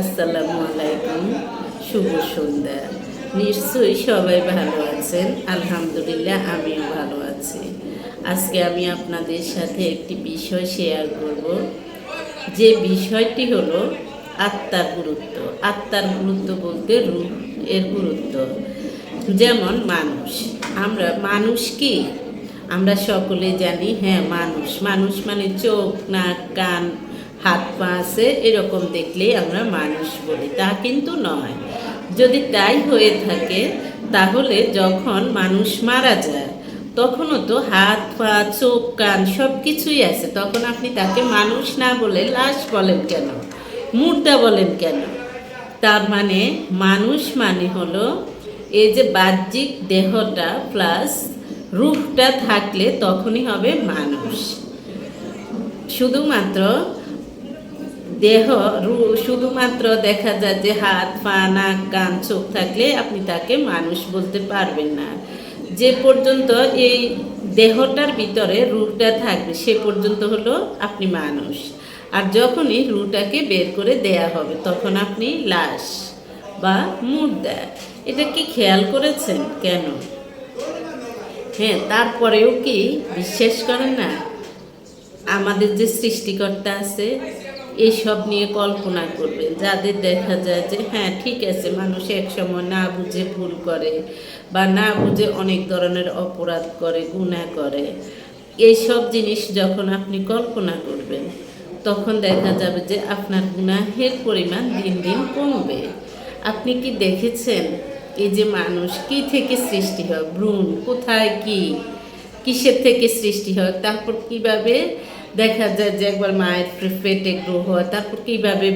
আসসালামু আলাইকুম, শুভ সন্ধ্যা। নিশ্চয়ই সবাই ভালো আছেন। আলহামদুলিল্লাহ, আমিও ভালো আছি। আজকে আমি আপনাদের সাথে একটি বিষয় শেয়ার করব। যে বিষয়টি হলো আত্মার গুরুত্ব। আত্মার গুরুত্ব বলতে রূপ এর গুরুত্ব। যেমন মানুষ। আমরা মানুষ কি? আমরা সকলে জানি হ্যাঁ মানুষ। মানুষ মানে চোখ, নাক, কান হাত পা আছে, এরকম দেখলেই আমরা মানুষ বলি। তা কিন্তু নয়। যদি তাই হয়ে থাকে, তাহলে যখন মানুষ মারা যায়, তখনও তো হাত, পা, চোখ, কান সব কিছুই আছে। তখন আপনি তাকে মানুষ না বলে লাশ বলেন কেন? মুর্দা বলেন কেন? তার মানে মানুষ মানে হলো এই যে বাহ্যিক দেহটা প্লাস রূপটা থাকলে তখনই হবে মানুষ। শুধুমাত্র দেহ শুধুমাত্র দেখা যায় যে হাত, পা, নাক, কান, চোখ থাকলে আপনি তাকে মানুষ বলতে পারবেন না। যে পর্যন্ত এই দেহটার ভিতরে রুটা থাকবে, সে পর্যন্ত হলো আপনি মানুষ। আর যখনই রুটাকে বের করে দেয়া হবে, তখন আপনি লাশ বা মুর্দা। এটা কি খেয়াল করেছেন? কেন? হ্যাঁ তারপরেও কি বিশ্বাস করেন না? আমাদের যে সৃষ্টিকর্তা আছে এইসব নিয়ে কল্পনা করবেন যাদের দেখা যায় যে হ্যাঁ ঠিক আছে, মানুষ একসময় না বুঝে ভুল করে বা না বুঝে অনেক ধরনের অপরাধ করে, গুণা করে। এইসব জিনিস যখন আপনি কল্পনা করবেন, তখন দেখা যাবে যে আপনার গুনাহের পরিমাণ দিন দিন কমবে। আপনি কি দেখেছেন? এই যে মানুষ, কি থেকে সৃষ্টি হয়? ভ্রূণ, কোথায় কি? কিসের থেকে সৃষ্টি হয়? তারপর কীভাবে দেখা যায় যে একবার মায়ের পেটে গ্রো হয়? তারপর কীভাবে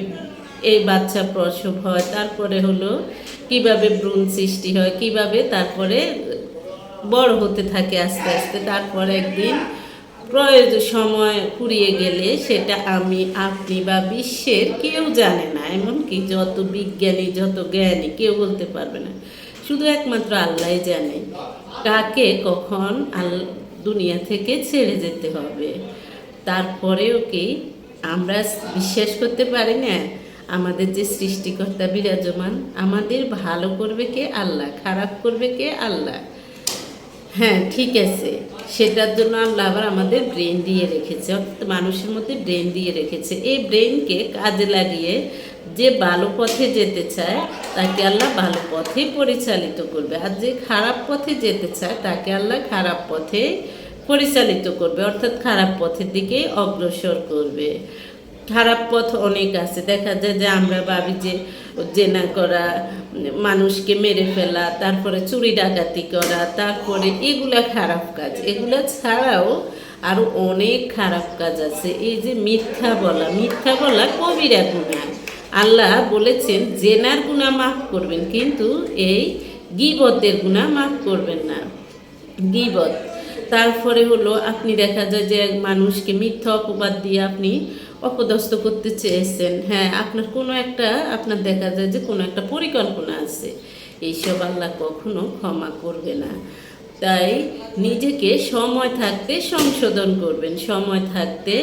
এই বাচ্চা প্রসব হয়? তারপরে হলো কীভাবে ভ্রূণ সৃষ্টি হয়? কীভাবে তারপরে বড় হতে থাকে আস্তে আস্তে? তারপর একদিন প্রয়োজন সময় ফুরিয়ে গেলে সেটা আমি, আপনি বা বিশ্বের কেউ জানে না। এমনকি যত বিজ্ঞানী, যত জ্ঞানী, কেউ বলতে পারবে না। শুধু একমাত্র আল্লাহ জানে। কাকে কখন আল, দুনিয়া থেকে ছেড়ে যেতে হবে। তারপরেও কি আমরা বিশ্বাস করতে পারি না? আমাদের যে সৃষ্টিকর্তা বিরাজমান, আমাদের ভালো করবে কে আল্লাহ, খারাপ করবে কে আল্লাহ? হ্যাঁ ঠিক আছে। সেটার জন্য আল্লাহ আবার আমাদের ব্রেন দিয়ে রেখেছে, অর্থাৎ মানুষের মধ্যে ব্রেন দিয়ে রেখেছে। এই ব্রেনকে কাজে লাগিয়ে যে ভালো পথে যেতে চায়, তাকে আল্লাহ ভালো পথে পরিচালিত করবে। আর যে খারাপ পথে যেতে চায়, তাকে আল্লাহ খারাপ পথে পরিচালিত করবে, অর্থাৎ খারাপ পথের দিকে অগ্রসর করবে। খারাপ পথ অনেক আছে। দেখা যায় যে আমরা ভাবি যে জেনা করা, মানুষকে মেরে ফেলা, তারপরে চুরি ডাকাতি করা, তারপরে এগুলা খারাপ কাজ। এগুলা ছাড়াও আরও অনেক খারাপ কাজ আছে। এই যে মিথ্যা বলা মিথ্যা বলা কবিরা গুণা আল্লাহ বলেছেন, জেনার গুণা মাফ করবেন, কিন্তু এই গিবতের গুণা মাফ করবেন না। গিবত। তারপরে হলো, আপনি দেখা যায় যে মানুষকে মিথ্যা অপবাদ দিয়ে আপনি অপদস্থ করতে চেয়েছেন। হ্যাঁ আপনার কোনো একটা, আপনার দেখা যায় যে কোনো একটা পরিকল্পনা আছে। এইসব আল্লাহ কখনো ক্ষমা করবে না। তাই নিজেকে সময় থাকতে সংশোধন করবেন। সময় থাকতে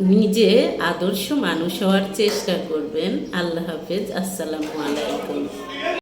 নিজে আদর্শ মানুষ হওয়ার চেষ্টা করবেন। আল্লাহ হাফেজ। আসসালামু আলাইকুম।